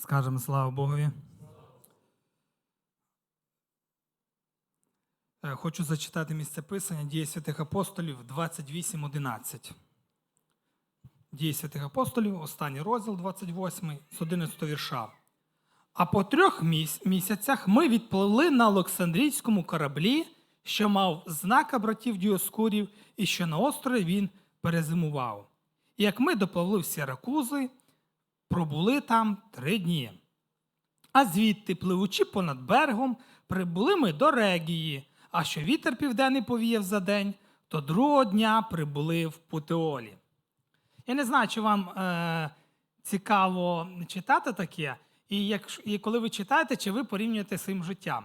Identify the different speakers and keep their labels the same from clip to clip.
Speaker 1: Скажемо слава Богові. Е, Хочу зачитати місце писання Дії святих апостолів 28.11. Дії святих апостолів, останній розділ 28, з 11 вірша. А по трьох місяцях ми відпливли на Олександрійському кораблі, що мав знака братів Діоскурів, і що на острові він перезимував. І як ми допливли в Сіракузи, пробули там три дні. А звідти, пливучи понад берегом, прибули ми до Регії, а що вітер південний повіяв за день, то другого дня прибули в Путеолі. Я не знаю, чи вам е, цікаво читати таке, і, як, і коли ви читаєте, чи ви порівнюєте з своїм життям.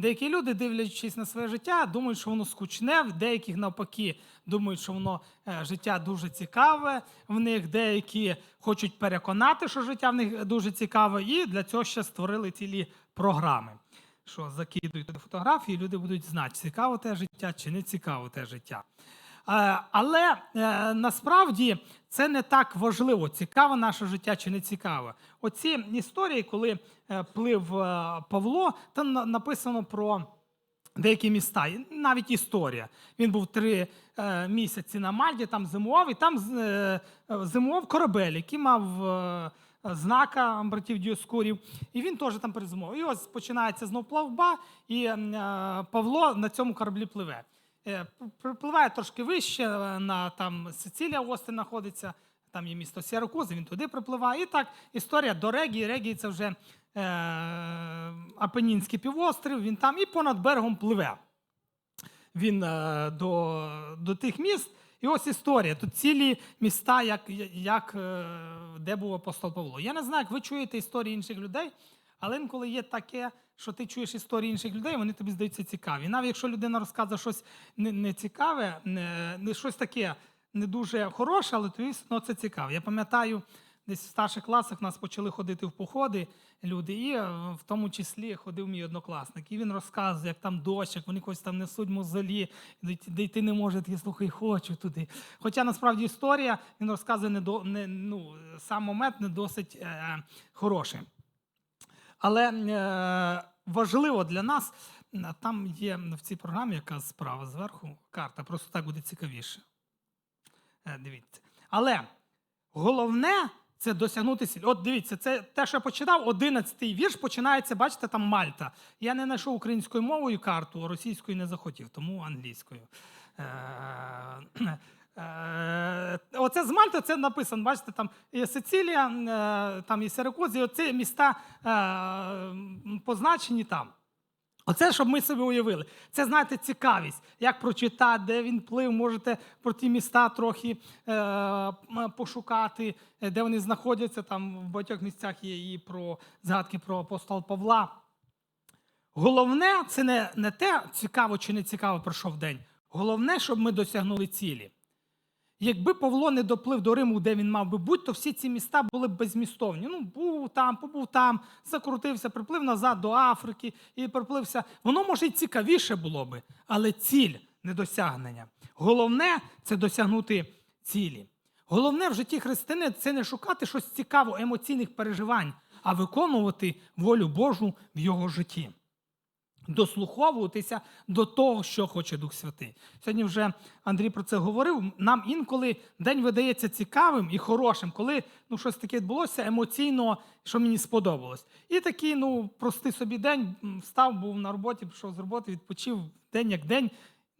Speaker 1: Деякі люди, дивлячись на своє життя, думають, що воно скучне, в деяких навпаки думають, що воно е, життя дуже цікаве. В них деякі хочуть переконати, що життя в них дуже цікаве, і для цього ще створили цілі програми. Що закидують фотографії, люди будуть знати, цікаво те життя чи не цікаво те життя. Е, Але е, насправді це не так важливо, цікаве наше життя чи не цікаве. Оці історії, коли е, плив Павло, там написано про деякі міста, навіть історія. Він був три місяці на Мальті, там зимував, і там зимував корабель, який мав знака братів Діоскурів, і він теж там перезимував. І ось починається знов плавба, і Павло на цьому кораблі пливе. Е, Припливає трошки вище, е, на там Сицилія Остин знаходиться, там є місто Сіракузи, він туди припливає. І так історія до Регії. Регії це вже е, Апенінський півострів, він там і понад берегом пливе. Він е, до, до тих міст. І ось історія. Тут цілі міста, як, як, е, де був апостол Павло. Я не знаю, як ви чуєте історії інших людей, але інколи є таке, що ти чуєш історії інших людей, вони тобі здаються цікаві. Навіть якщо людина розказує щось не, не цікаве, не, не щось таке не дуже хороше, але тобі одно це цікаво. Я пам'ятаю, десь в старших класах нас почали ходити в походи люди, і е, в тому числі ходив мій однокласник. І він розказує, як там дощ, як вони когось там несуть мозолі, де, йти не може, такий, слухай, хочу туди. Хоча насправді історія він розказує не до не, ну, сам момент не досить е, хороший. Але е, важливо для нас, там є в цій програмі, яка справа зверху, карта, просто так буде цікавіше. Е, дивіться. Але головне це досягнути ціль. От дивіться, це те, що я почитав, 11-й вірш починається, бачите, там Мальта. Я не знайшов українською мовою карту, а російською не захотів, тому англійською. Е, Оце з Мальти це написано, бачите, там і Сицилія, е, там і Сиракузи, оці міста е, позначені там. Оце, щоб ми собі уявили. Це, знаєте, цікавість, як прочитати, де він плив, можете про ті міста трохи пошукати, де вони знаходяться. Там в багатьох місцях є і про згадки про апостола Павла. Головне, це не, не те, цікаво чи не цікаво пройшов день. Головне, щоб ми досягнули цілі. Якби Павло не доплив до Риму, де він мав би бути, то всі ці міста були б безмістовні. Ну, був там, побув там, закрутився, приплив назад до Африки і приплився. Воно може і цікавіше було би, але ціль недосягнення. Головне це досягнути цілі. Головне в житті христини це не шукати щось цікаво, емоційних переживань, а виконувати волю Божу в його житті дослуховуватися до того, що хоче Дух Святий. Сьогодні вже Андрій про це говорив. Нам інколи день видається цікавим і хорошим, коли ну, щось таке відбулося емоційно, що мені сподобалось. І такий, ну, простий собі день встав, був на роботі, пішов з роботи, відпочив день як день.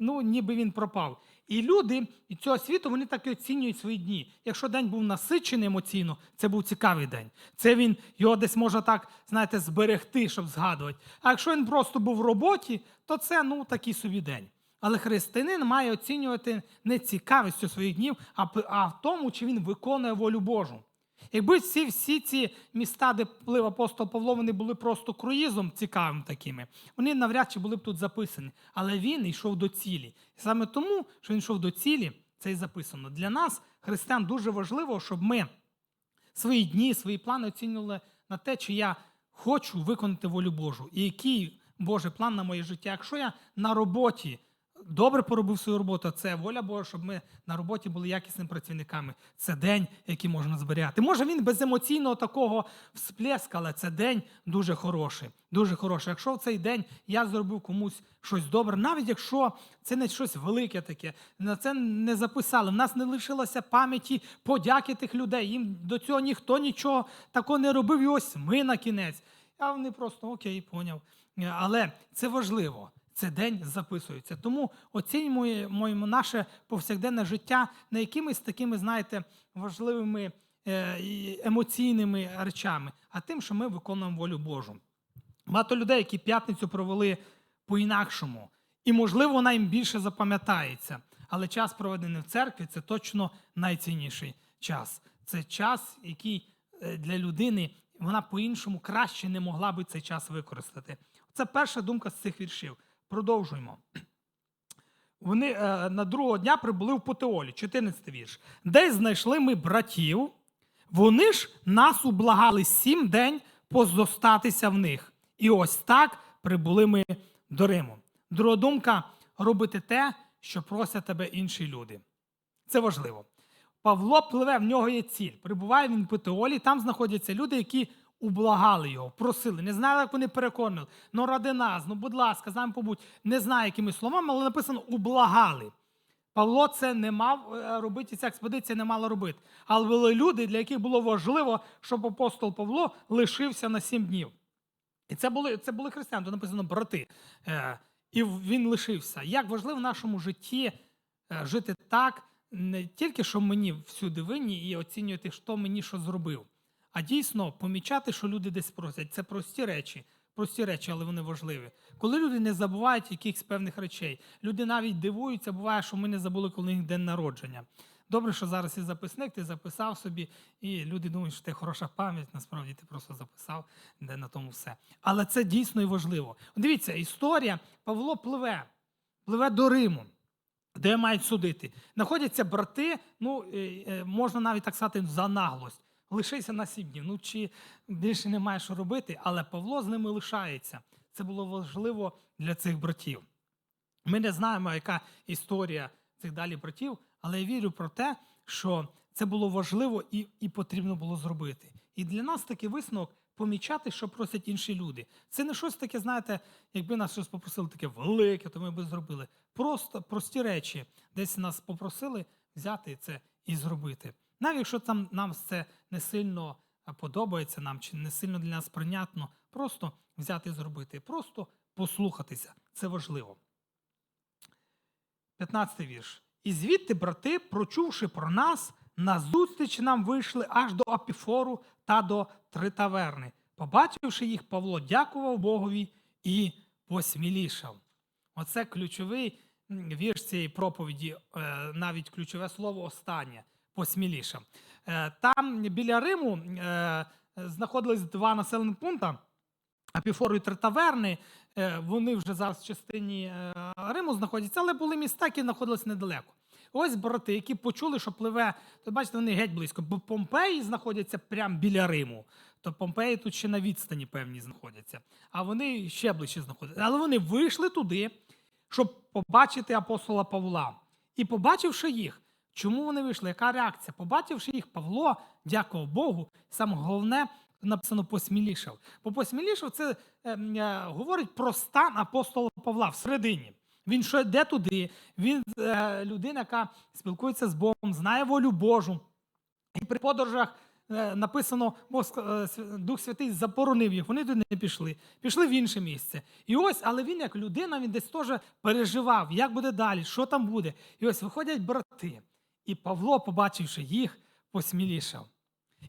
Speaker 1: Ну, ніби він пропав. І люди і цього світу вони так і оцінюють свої дні. Якщо день був насичений емоційно, це був цікавий день. Це він його десь може так, знаєте, зберегти, щоб згадувати. А якщо він просто був в роботі, то це ну такий собі день. Але християнин має оцінювати не цікавістю своїх днів, а в тому, чи він виконує волю Божу. Якби всі, всі ці міста, де плив апостол Павло, вони були просто круїзом цікавим такими, вони навряд чи були б тут записані. Але він йшов до цілі. І саме тому, що він йшов до цілі, це і записано. Для нас, християн, дуже важливо, щоб ми свої дні, свої плани оцінювали на те, чи я хочу виконати волю Божу, і який Божий план на моє життя. Якщо я на роботі добре поробив свою роботу. Це воля Божа, щоб ми на роботі були якісними працівниками. Це день, який можна зберігати. Може, він без емоційного такого всплеска, але це день дуже хороший. Дуже хороший. Якщо в цей день я зробив комусь щось добре, навіть якщо це не щось велике таке, на це не записали. В нас не лишилося пам'яті подяки тих людей. Їм до цього ніхто нічого такого не робив. І ось ми на кінець. А вони просто окей, поняв. Але це важливо. Це день записується. Тому оцінюємо наше повсякденне життя не якимись такими, знаєте, важливими е, емоційними речами, а тим, що ми виконуємо волю Божу. Багато людей, які п'ятницю провели по-інакшому, і, можливо, вона їм більше запам'ятається. Але час, проведений в церкві, це точно найцінніший час. Це час, який е, для людини вона по-іншому краще не могла би цей час використати. Це перша думка з цих віршів. Продовжуємо. Вони е, на другого дня прибули в Потеолі, 14 вірш. Десь знайшли ми братів, вони ж нас ублагали сім день позостатися в них. І ось так прибули ми до Риму. Друга думка робити те, що просять тебе інші люди. Це важливо. Павло пливе, в нього є ціль. Прибуває він в Петеолі, там знаходяться люди, які ублагали його, просили. Не знаю, як вони переконали. Ну, ради нас, ну, будь ласка, з нами побудь. Не знаю, якими словами, але написано ублагали. Павло це не мав е, робити, ця експедиція не мала робити. Але були люди, для яких було важливо, щоб апостол Павло лишився на сім днів. І це були, це були християни, тут написано брати. Е, І він лишився. Як важливо в нашому житті е, жити так, не тільки що мені всюди винні і оцінювати, хто мені що зробив, а дійсно помічати, що люди десь просять. Це прості речі, прості речі, але вони важливі. Коли люди не забувають якихось певних речей, люди навіть дивуються, буває, що ми не забули, коли їх день народження. Добре, що зараз і записник, ти записав собі, і люди думають, що ти хороша пам'ять, насправді ти просто записав, де на тому все. Але це дійсно і важливо. Дивіться, історія Павло пливе, пливе до Риму, де мають судити. Знаходяться брати, ну е, е, можна навіть так сказати, за наглость. Лишися на сім днів. Ну чи більше немає що робити, але Павло з ними лишається. Це було важливо для цих братів. Ми не знаємо, яка історія цих далі братів, але я вірю про те, що це було важливо і, і потрібно було зробити. І для нас такий висновок помічати, що просять інші люди. Це не щось таке, знаєте, якби нас щось попросили таке велике, то ми б зробили. Просто прості речі, десь нас попросили взяти це і зробити. Навіть якщо там нам це не сильно подобається нам чи не сильно для нас прийнятно, просто взяти і зробити, просто послухатися. Це важливо. 15 вірш. І звідти брати, прочувши про нас, назустріч нам вийшли аж до Апіфору та до Тритаверни. Побачивши їх, Павло дякував Богові і посмілішав. Оце ключовий вірш цієї проповіді, е, навіть ключове слово останнє посмілішав. Е, Там біля Риму е, знаходились два населені пункти. Апіфору і Тритаверни, е, вони вже зараз в частині Риму знаходяться, але були міста, які знаходились недалеко. Ось брати, які почули, що пливе, то бачите, вони геть близько, бо Помпеї знаходяться прямо біля Риму. То Помпеї тут ще на відстані певні знаходяться, а вони ще ближче знаходяться. Але вони вийшли туди, щоб побачити апостола Павла. І побачивши їх, чому вони вийшли? Яка реакція? Побачивши їх, Павло, дякував Богу, саме головне написано посмілішав. Бо посмілішав це е, е, говорить про стан апостола Павла всередині. Він що йде туди, він е, людина, яка спілкується з Богом, знає волю Божу. І при подорожах е, написано, Бог, е, Дух Святий заборонив їх, вони туди не пішли, пішли в інше місце. І ось, але він як людина, він десь теж переживав, як буде далі, що там буде. І ось виходять брати. І Павло, побачивши їх, посмілішав.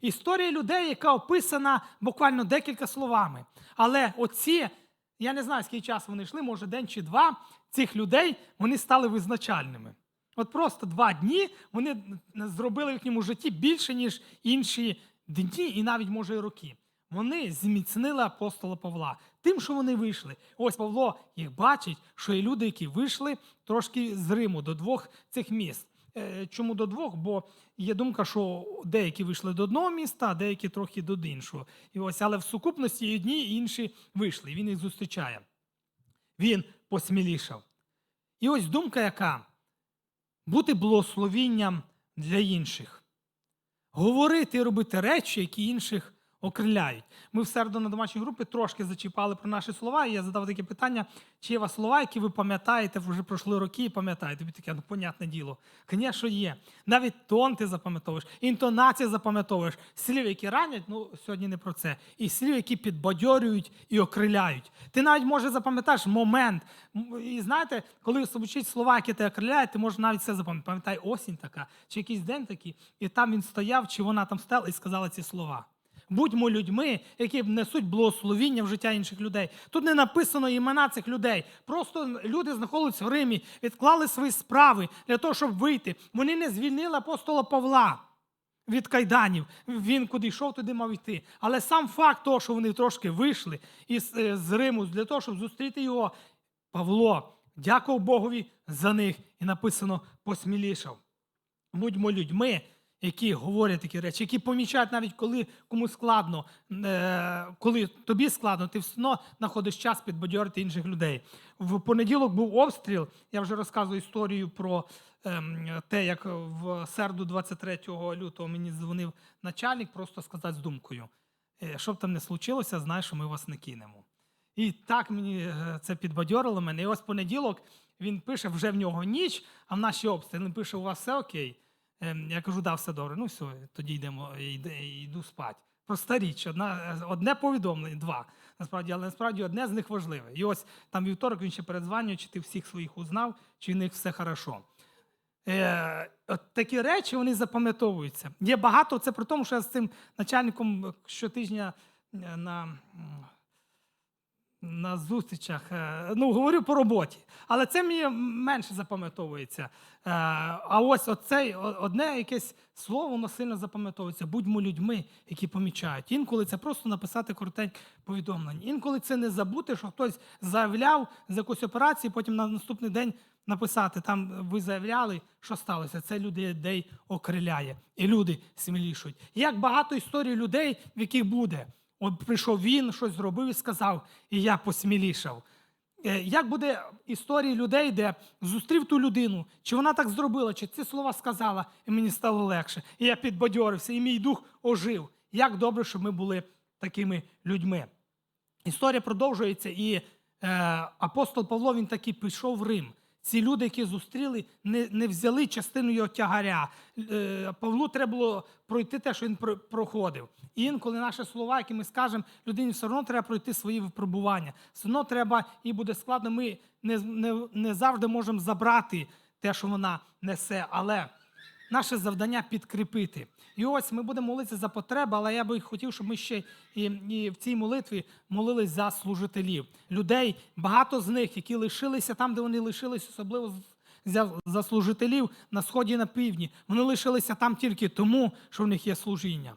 Speaker 1: Історія людей, яка описана буквально декілька словами. Але оці, я не знаю, скільки часу вони йшли, може день чи два, цих людей вони стали визначальними. От просто два дні вони зробили в їхньому житті більше, ніж інші дні, і навіть, може, і роки. Вони зміцнили апостола Павла тим, що вони вийшли. Ось Павло їх бачить, що є люди, які вийшли трошки з Риму до двох цих міст. Е, Чому до двох? Бо є думка, що деякі вийшли до одного міста, а деякі трохи до іншого. І ось, але в сукупності і одні, і інші вийшли. Він їх зустрічає. Він посмілішав. І ось думка яка? Бути благословінням для інших. Говорити і робити речі, які інших окриляють. Ми в середу на домашній групі трошки зачіпали про наші слова, і я задав таке питання, чи є у вас слова, які ви пам'ятаєте, вже пройшли роки і пам'ятаєте. Тобі таке, ну, понятне діло. Звісно, є. Навіть тон ти запам'ятовуєш, інтонації запам'ятовуєш, слів, які ранять, ну сьогодні не про це, і слів, які підбадьорюють і окриляють. Ти навіть може запам'ятаєш момент. І знаєте, коли звучить слова, які тебе окриляють, ти можеш навіть це запам'ятати. Пам'ятай, осінь така, чи якийсь день такий, і там він стояв, чи вона там стояла і сказала ці слова. Будьмо людьми, які несуть благословіння в життя інших людей. Тут не написано імена цих людей. Просто люди знаходились в Римі, відклали свої справи для того, щоб вийти. Вони не звільнили апостола Павла від кайданів. Він куди йшов, туди мав йти. Але сам факт того, що вони трошки вийшли із е, з Риму для того, щоб зустріти його, Павло дякував Богові за них і написано посмілішав. Будьмо людьми, які говорять такі речі, які помічають навіть коли комусь складно, е, коли тобі складно, ти все одно знаходиш час підбадьорити інших людей. В понеділок був обстріл. Я вже розказую історію про ем, те, як в середу 23 лютого мені дзвонив начальник, просто сказати з думкою. «Е, Що б там не случилося, знай, що ми вас не кинемо. І так мені е, це підбадьорило мене. І ось понеділок він пише, вже в нього ніч, а в нашій обстріл він пише: у вас все окей. Ем, Я кажу, да, все добре. Ну все, тоді йдемо, йде- йду спати. Проста річ, одна, одне повідомлення, два. Насправді, але насправді одне з них важливе. І ось там вівторок він ще передзванює, чи ти всіх своїх узнав, чи в них все хорошо. Е, от такі речі вони запам'ятовуються. Є багато, це при тому, що я з цим начальником щотижня е, на, на зустрічах е, ну, говорю по роботі. Але це мені менше запам'ятовується. Е, А ось оцей, о- одне якесь слово воно сильно запам'ятовується. Будьмо людьми, які помічають. Інколи це просто написати коротеньке повідомлення. Інколи це не забути, що хтось заявляв з якоїсь операції, потім на наступний день написати, там ви заявляли, що сталося. Це людей окриляє. І люди смілішують. Як багато історій людей, в яких буде. От прийшов він, щось зробив і сказав, і я посмілішав. Е, Як буде історії людей, де зустрів ту людину, чи вона так зробила, чи ці слова сказала, і мені стало легше. І я підбадьорився, і мій дух ожив. Як добре, щоб ми були такими людьми. Історія продовжується, і е, апостол Павло він таки пішов в Рим. Ці люди, які зустріли, не, не взяли частину його тягаря. Е, Павлу треба було пройти те, що він про- проходив. І інколи наші слова, які ми скажемо, людині все одно треба пройти свої випробування. Все одно треба, і буде складно, ми не, не, не завжди можемо забрати те, що вона несе. Але наше завдання підкріпити. І ось ми будемо молитися за потреби, але я би хотів, щоб ми ще і, і в цій молитві молились за служителів. Людей, багато з них, які лишилися там, де вони лишились, особливо за, служителів на сході і на півдні. Вони лишилися там тільки тому, що в них є служіння.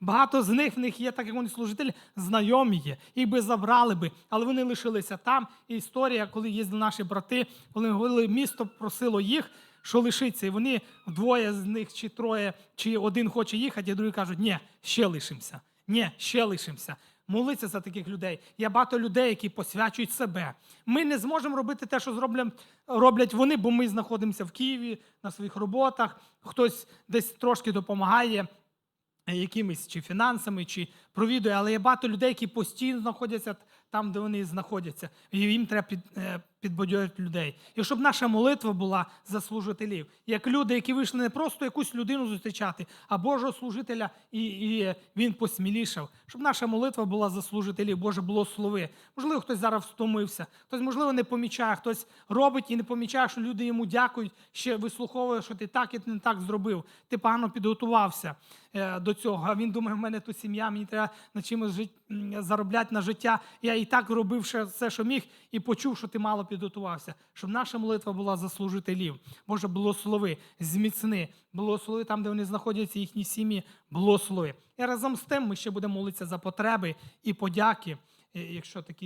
Speaker 1: Багато з них в них є, так як вони служителі, знайомі є. Їх би забрали би, але вони лишилися там. І історія, коли їздили наші брати, коли говорили, місто просило їх, що лишиться. І вони двоє з них, чи троє, чи один хоче їхати, а другий кажуть, ні, ще лишимося. Ні, ще лишимося. Молиться за таких людей. Є багато людей, які посвячують себе. Ми не зможемо робити те, що роблять вони, бо ми знаходимося в Києві на своїх роботах. Хтось десь трошки допомагає якимись чи фінансами, чи провідує, але є багато людей, які постійно знаходяться там, де вони знаходяться. І їм треба під, е, підбадьорити людей. І щоб наша молитва була за служителів, як люди, які вийшли не просто якусь людину зустрічати, а Божого служителя, і, і він посмілішав. Щоб наша молитва була за служителів, Боже, було слови. Можливо, хтось зараз втомився, хтось, можливо, не помічає, хтось робить і не помічає, що люди йому дякують, ще вислуховує, що ти так і не так зробив. Ти погано підготувався е, до цього. А він думає, в мене тут сім'я, мені треба на чимось заробляти на життя. Я і так робив все, що міг, і почув, що ти мало підготувався. Щоб наша молитва була за служителів. Боже, благослови, зміцни, благослови там, де вони знаходяться, їхні сім'ї, благослови. І разом з тим ми ще будемо молитися за потреби і подяки, е, якщо такі.